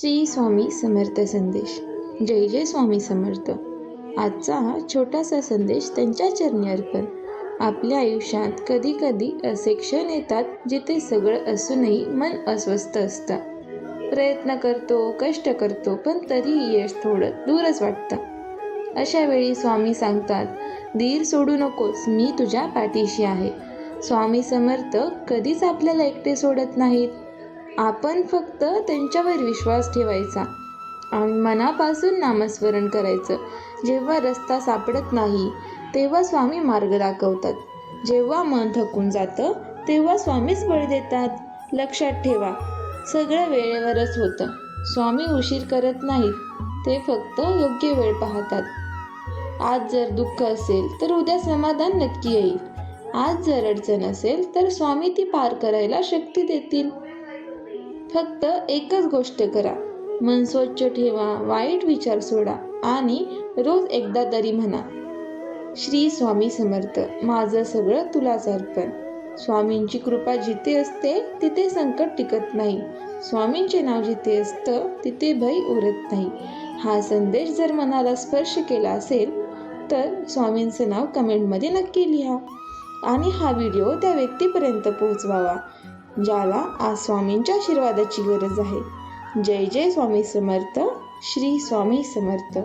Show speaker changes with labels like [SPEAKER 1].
[SPEAKER 1] श्री स्वामी समर्थ संदेश. जय जय स्वामी समर्थ. आजचा हा छोटासा संदेश त्यांच्या चरणी अर्पण. आपल्या आयुष्यात कधी कधी असे क्षण येतात जिथे सगळं असूनही मन अस्वस्थ असतं. प्रयत्न करतो कष्ट करतो पण तरीही यश थोडं दूरच वाटतं. अशा वेळी स्वामी सांगतात धीर सोडू नकोस मी तुझ्या पाठीशी आहे. स्वामी समर्थ कधीच आपल्याला एकटे सोडत नाहीत. आपण फक्त त्यांच्यावर विश्वास ठेवायचा आणि मनापासून नामस्मरण करायचं. जेव्हा रस्ता सापडत नाही तेव्हा स्वामी मार्ग दाखवतात. जेव्हा मन थकून जातं तेव्हा स्वामीच बळ देतात. लक्षात ठेवा सगळं वेळेवरच होतं. स्वामी उशीर करत नाहीत ते फक्त योग्य वेळ पाहतात. आज जर दुःख असेल तर उद्या समाधान नक्की येईल. आज जर अडचण असेल तर स्वामी ती पार करायला शक्ती देतील. फक्त एकच गोष्ट करा. मन स्वच्छ ठेवा वाईट विचार सोडा आणि रोज एकदा तरी म्हणा श्री स्वामी समर्थ माझं सगळं तुलाच अर्पण. स्वामींची कृपा जिथे असते तिथे संकट टिकत नाही. स्वामींचे नाव जिथे असतं तिथे भय उरत नाही. हा संदेश जर मनाला स्पर्श केला असेल तर स्वामींचं नाव कमेंटमध्ये नक्की लिहा. आणि हा व्हिडिओ त्या व्यक्तीपर्यंत पोहोचवावा. ज्याला आज स्वामींच्या आशीर्वादाची गरज आहे. जय जय स्वामी समर्थ श्री स्वामी समर्थ.